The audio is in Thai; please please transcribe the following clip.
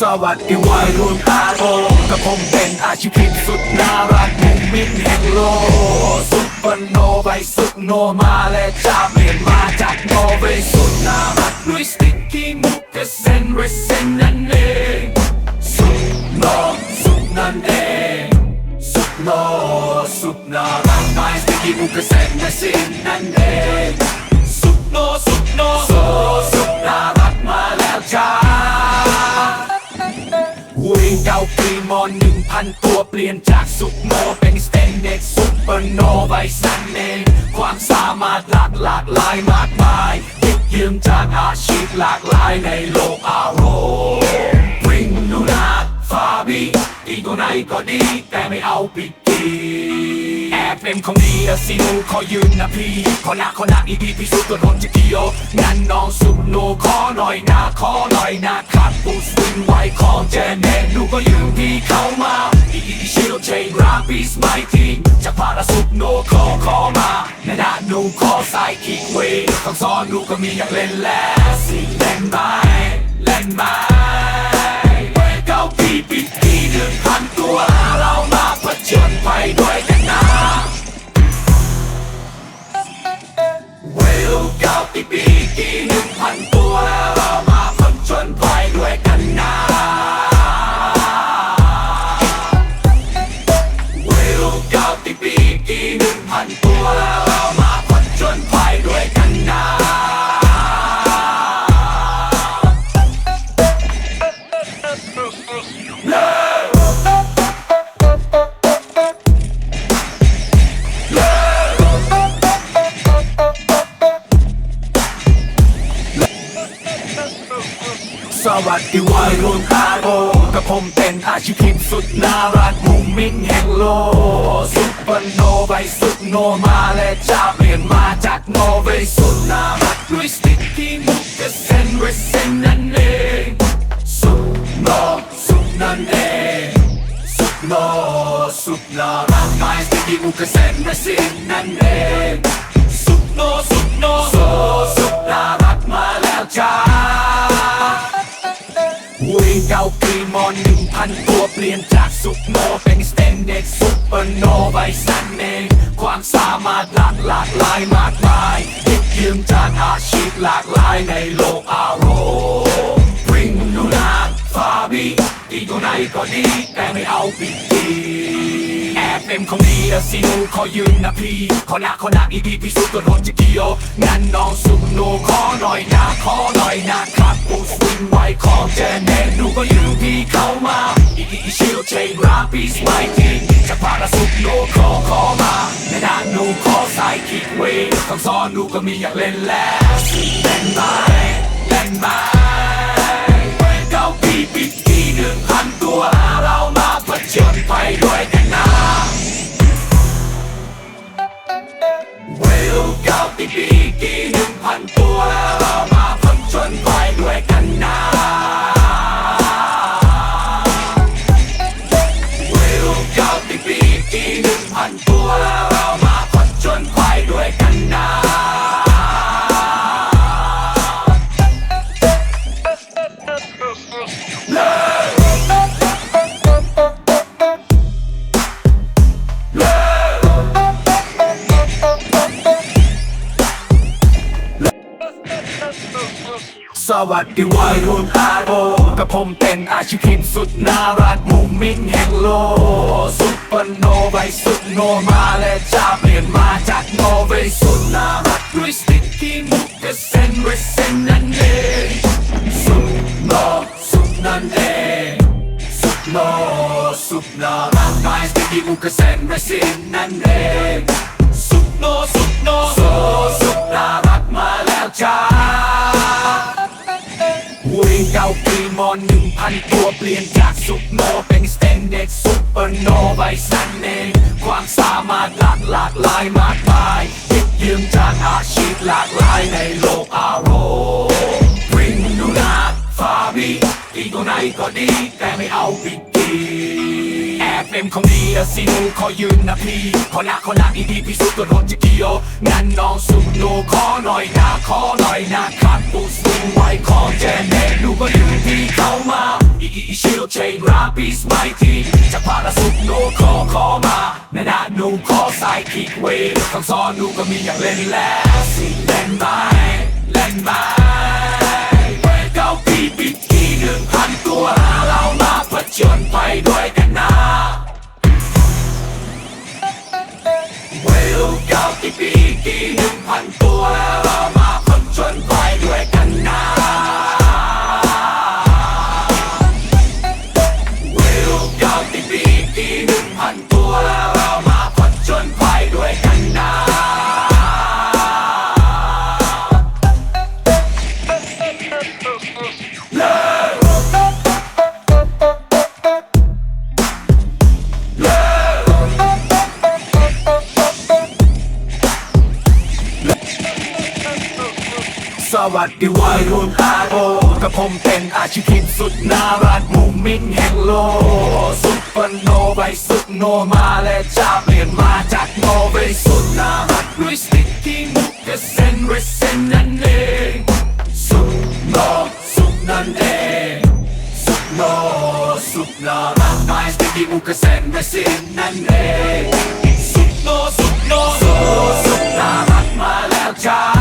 สวัสดีวัยรุ่นอาโรกับผมเป็นอาชีพสุดน่ารักมุมมิตแห่งโลกซุปเปอร์โนไวสุดโนมาและจะเปลี่ยนมาจากโนเวสุดน่ารักด้วยสติ๊กกี้มุกเกเซนเรเซนนั่นเองสุดโนสุดนั่นเองสุดโนสุดน่ารักไม่สติ๊กกี้มุกเกเซนเรเซนนั่นเองสุดโนีมอนหนึ่งพันตัวเปลี่ยนจากซุปโนเป็นสเตนเด็กซุปเปอร์โนไวซันเองความสามารถหลากหลากหลายมากมายหยิบยืมจากอาชีพหลากหลายในโลกอารมณ์วิ่งนูนาฟาบีอีกตัวไหนก็ดี แต่ไม่เอาปิดกีแอบเป็นของดีอะสิหนูขอยืนนะพี่ขอหนักขอหนักอีพีพิสูจน์ตัวตนจะเกี่ยวงั้นน้องสุดโนขอหน่อยนะขอหน่อยนะครั บปูสวิงไว้ของเจเนตหนูก็อยืมพี่เขามาอีอีชิโรเชนราปีสไมทีจากพาราสุดโนขอขอมาในด้านหนูขอใส่คิกเวต้องสอนหนูก็มีอยากเล่นแล้วสิเล่นไหมเล่นไหมเก้าปีปีปีหนึ่งพันตัวเรามาผจญภัยด้วยกันนะเวลเก้าปีปีปีหนึ่งพันตัวีหนึ่งพันตัวเรามาผจญภัยด้วยกันนะสวัสดีวัยรุ่นอาโรกับผมเป็นอาชีพพิม สุดน่ารักมุมมิตแห่งโลกซุปเปอร์โนไวสุดโนมาและจะเปลี่ยนมาจากโนเวสุดน่ารักด้วยสติ๊กกี้มุกเกเซนเรเซนนั่นเองสุดโนสุดนั่นเองสุดโนสุดน่ารักไม่สติ๊กกี้มุกเกเซนเรเซนนั่นเองสุดโนสุดโน อร์โนไวซันเอง ความสามารถหลากหลากหลายมากมายหยิบยืมจากอาชีพหลากหลายในโลกอารมณ์วิ่งนูนาฟาบีอีกตัวไหนก็ดีแต่ไม่เอาปิดดีแอบเป็นของดีอะสิหนูขอยืมนะพี่ ขอหนักขอหนักอีพีพิสูจน์ตัวตนจะเกี่ยวงั้นน้องสุกโนขอหน่อยนะขอหน่อยนะครับปูสวิงไว้ของเจเนตหนูก็ยืมพี่เข้ามา อีอีอีชิโรเชนราปีสไมทีจากพาราสุกโนคอขอมาในด้านหนูขอใส่คิดเวทคำสอนหนูก็มีอยากเล่นแล้วเล่นไหมเล่นไหม วัสดีวัยรุ่นอาโรกับผมเป็นอาชีพพิมสุดน่ารักมุมมิตแห่งโลกซุปเปอร์โนไวสุดโนมาและจะเปลี่ยนมาจากโนเวสุดน่ารักด้วยสติ๊กกี้มุกเกเซนเรเซนนั่นเองสุดโนสุดนั่นเองสุดโนสุดน่ารักไม่สติ๊กกี้มุกเกเซนเรเซนนั่นเองสุดโนสุดโนสุดน่ารักมาแล้วจ้า มอหนึ่งพันตัวเปลี่ยนจากซุปโนเป็นสเตนเด็กซุปเปอร์โนไวซันเองความสามารถหลากหลากหลายมากมายยิบยืมจากอาชีพหลากหลายในโลกอารมณ์ริงนูนาฟาบีอีกตัวไหนก็ดีแต่ไม่เอาปิดดี ของดีอสิหนูขอยืนนะพี่ ขอหนักขอหนักอีพีพิสูจน์ตัวตนจะเกี่ยวงั้นน้องสุกโนขอหน่อยนะขอหน่อยนะครับปูสวิงไว้ของเจเนตหนูก็ยืนที่ชิลเชนราปีสไมทีจะพาราสุกโนขอขอมานานาหนูขอสายคิกเวทคำสอนหนูก็มีอย่างเล่นแล้วสิเล่นไหมเล่นไหมเว้ยเก้าปีปีที่หนึ่งพันตัวเรามาผจญภัยด้วยกัน เก้าปีปีกี่หนึ่งพันตัว สวัสดีวัยรุ่นอาโตกับผมเป็นอาชีพทีสุดน่ารักมุมมิ่งแห่งโลกสุดปนโนไปสุดโนมาและจ้าเปลี่ยนมาจากโนไปสุดน่ารักด้วยสติกที่มุกกัเซนเรเซนนั่นเองสุดโนสุดนั่นเองสุดโนสุดนารัดมาสติกี้มุกกัเซนเรเซนนั่นเองสุดโนสุดโนสุดนารักมาแล้วจ้า